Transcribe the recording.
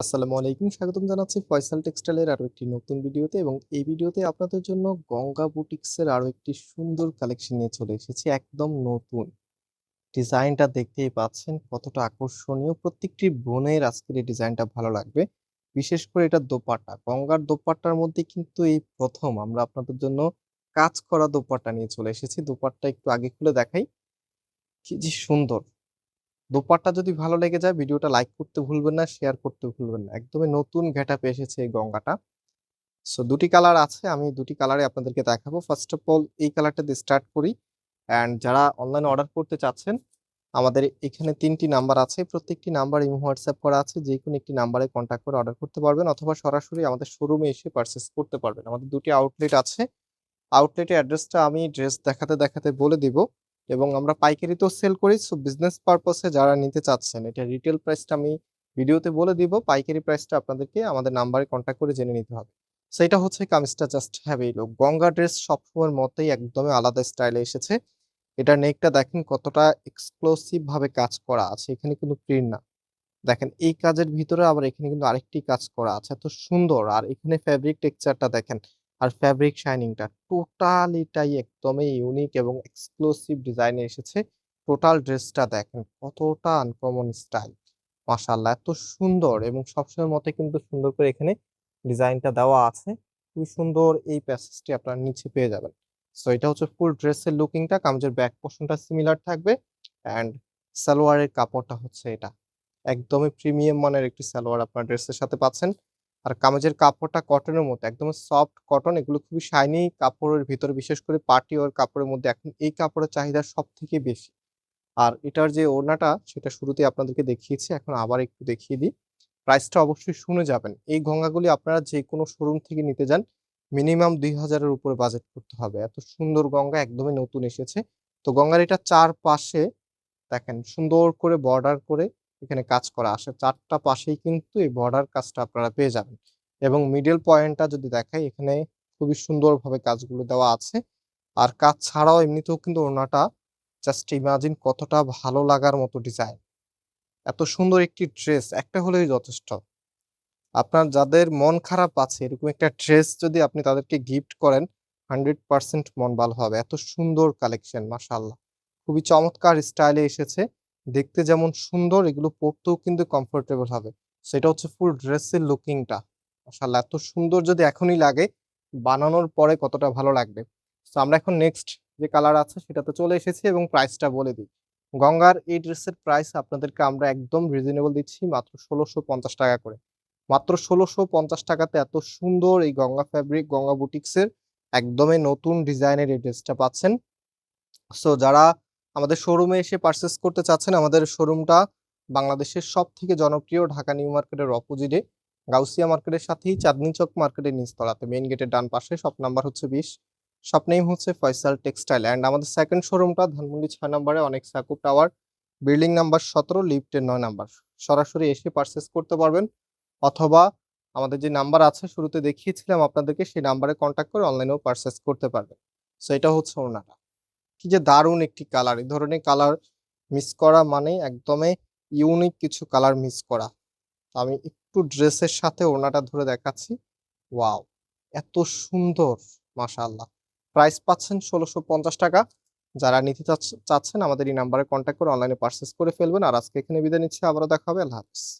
আসসালামু আলাইকুম, স্বাগতম জানাচ্ছি ফয়সাল টেক্সটাইলের আরও একটি নতুন ভিডিওতে এবং এই ভিডিওতে আপনাদের জন্য গঙ্গা বুটিক্সের আরও একটি সুন্দর কালেকশন নিয়ে চলে এসেছি, একদম নতুন। ডিজাইনটা দেখতেই পাচ্ছেন, কতটা আকর্ষণীয়। প্রত্যেকটি বোনের আজকের এই ডিজাইনটা ভালো লাগবে, বিশেষ করে এটা দোপাট্টা। গঙ্গার দোপাট্টার মধ্যে কিন্তু এই প্রথম আমরা আপনাদের জন্য কাজ করা দোপাট্টা নিয়ে চলে এসেছি। দোপাট্টা একটু আগে খুলে দেখাই, কি যে সুন্দর। দোপাট্টা যদি ভালো লেগে যায়, ভিডিওটা লাইক করতে ভুলবেন না শেয়ার করতে ভুলবেন না। একদমই নতুন ঘেটাপে এসেছে এই গঙ্গাটা। সো দুটি কালার আছে, আমি দুটি কালারে আপনাদেরকে দেখাবো। ফার্স্ট অফ অল এই কালারটা দিয়ে স্টার্ট করি। অ্যান্ড যারা অনলাইনে অর্ডার করতে চাচ্ছেন, আমাদের এখানে তিনটি নাম্বার আছে। প্রত্যেকটি নাম্বার ইমো হোয়াটসঅ্যাপ করা আছে। যে কোনো একটি নাম্বারে কন্ট্যাক্ট করে অর্ডার করতে পারবেন অথবা সরাসরি আমাদের শোরুমে এসে পারচেস করতে পারবেন। আমাদের দুটি আউটলেট আছে। আউটলেটের অ্যাড্রেসটা আমি ড্রেস দেখাতে দেখাতে বলে দিব। এবং আমরা পাইকারিতেও সেল করি। সো বিজনেস পারপাসে যারা নিতে চাচ্ছেন, এটা রিটেল প্রাইসটা আমি ভিডিওতে বলে দিব। পাইকারি প্রাইসটা আপনাদেরকে আমাদের নাম্বারে কন্ট্যাক্ট করে জেনে নিতে হবে। সো এটা হচ্ছে কামিজটা জাস্ট হ্যাভ এই লোক গঙ্গা ড্রেস সবসময়ের মতোই একদমই আলাদা স্টাইলে এসেছে। এটা নেকটা দেখেন কতটা এক্সক্লুসিভ ভাবে কাজ করা আছে। এখানে কিন্তু প্রিন্ট না। দেখেন, এই কাজের ভিতরে আবার এখানে কিন্তু আরেকটি কাজ করা আছে। এত সুন্দর। আর এখানে ফ্যাব্রিক টেক্সচারটা দেখেন আর ফ্যাব্রিক শাইনিংটা টোটালিটাই একদমই ইউনিক এবং এক্সক্লুসিভ ডিজাইনে এসেছে। টোটাল ড্রেসটা দেখেন কতটা আনকমন স্টাইল মাশাআল্লাহ, এত সুন্দর এবং সবসময়ের মতে কিন্তু সুন্দর করে এখানে ডিজাইনটা দেওয়া আছে। খুবই সুন্দর এই প্যাসেজটি আপনারা নিচে পেয়ে যাবেন। সো এটা হচ্ছে ফুল ড্রেসের লুকিংটা কামিজের ব্যাক পোর্শনটা সিমিলার থাকবে অ্যান্ড সালোয়ারের কাপড়টা হচ্ছে এটা। একদমই প্রিমিয়াম মানের একটি সালোয়ার আপনার ড্রেসের সাথে পাচ্ছেন। আর কামিজের কাপড়টা কটনের মতো, একদম সফট কটন এগুলো খুবই শাইনি কাপড়ের ভিতরে, বিশেষ করে পার্টি ওয়ার কাপড়ের মধ্যে এখন এই কাপড়ের চাহিদা সব থেকে বেশি। আর এটার যে ওড়নাটা, সেটা শুরুতে আপনাদেরকে দেখিয়েছি, এখন আবার একটু দেখিয়ে দিই। প্রাইসটা অবশ্যই শুনে যাবেন। এই গঙ্গাগুলি আপনারা যে কোনো শোরুম থেকে নিতে যান মিনিমাম দুই হাজারের উপরে বাজেট করতে হবে। এত সুন্দর গঙ্গা একদমই নতুন এসেছে। তো গঙ্গার এটা চার পাশে দেখেন সুন্দর করে বর্ডার করে এখানে কাজ করা। আসে চারটা পাশেই কিন্তু এই বর্ডার কাজটা আপনারা পেয়ে যাবেন। এবং মিডল পয়েন্টটা যদি দেখাই, এখানে খুবই সুন্দরভাবে কাজগুলো দেওয়া আছে। আর কাজ ছাড়াও এমনিতেও কিন্তু ওনাটা জাস্ট ইমাজিন কতটা ভালো লাগার মতো ডিজাইন এত সুন্দর একটি ড্রেস একটা হলেই যথেষ্ট। আপনার যাদের মন খারাপ আছে, এরকম একটা ড্রেস যদি আপনি তাদেরকে গিফট করেন হান্ড্রেড পার্সেন্ট মন ভালো হবে। এত সুন্দর কালেকশন মাসাল্লাহ খুবই চমৎকার স্টাইলে এসেছে। দেখতে যেমন সুন্দর, এগুলো পরতেও কিন্তু কমফোর্টেবল হবে। সেটা হচ্ছে ফুল ড্রেসের লুকিংটা মাশাআল্লাহ, এত সুন্দর যদি এখনই লাগে, বানানোর পরে কতটা ভালো লাগবে। তো আমরা এখন নেক্সট যে কালার আছে, সেটাতে চলে এসেছি এবং প্রাইসটা বলে দিই। গঙ্গার এই ড্রেসের প্রাইস আপনাদেরকে আমরা একদম রিজনেবল দিচ্ছি মাত্র ষোলোশো পঞ্চাশ টাকা করে। মাত্র ষোলোশো পঞ্চাশ টাকাতে এত সুন্দর এই গঙ্গা ফ্যাব্রিক গঙ্গা বুটিক্সের একদমই নতুন ডিজাইনের এই ড্রেসটা পাচ্ছেন। সো যারা আমাদের শোরুমে এসে পারচেস করতে চাচ্ছেন আমাদের শোরুমটা বাংলাদেশের সব থেকে জনপ্রিয় ঢাকা নিউ মার্কেটের অপোজিটে গাউসিয়া মার্কেটের সাথেই চাঁদনি চক মার্কেটের নিচতলাতে। মেইন গেটের ডান পাশে শপ নাম্বার হচ্ছে বিশ। শপ নেম হচ্ছে ফয়সাল টেক্সটাইল অ্যান্ড আমাদের সেকেন্ড শোরুমটা ধানমন্ডি ছয় নম্বরে, অনেক সাকুব টাওয়ার বিল্ডিং নাম্বার সতেরো লিফটের নয় নাম্বার। সরাসরি এসে পারচেস করতে পারবেন অথবা আমাদের যে নাম্বার আছে, শুরুতে দেখিয়েছিলাম আপনাদেরকে, সেই নাম্বারে কন্ট্যাক্ট করে অনলাইনেও পারচেস করতে পারবেন। সো এটা হচ্ছে ওনাটা কি যে দারুণ একটি কালার এই ধরনের কালার মিস করা মানে একদমই ইউনিক কিছু কালার মিস করা। আমি একটু ড্রেসের সাথে ওড়নাটা ধরে দেখাচ্ছি। ওয়াও, এত সুন্দর, মাশাআল্লাহ। প্রাইস পাচ্ছেন ষোলোশো পঞ্চাশ টাকা। যারা নিতে চাচ্ছ- চাচ্ছেন আমাদের এই নাম্বারে কন্ট্যাক্ট করে অনলাইনে পারচেস করে ফেলবেন। আর আজকে এখানে বিদায় নিচ্ছি। আবারও দেখা হবে। আল্লাহ হাফিজ।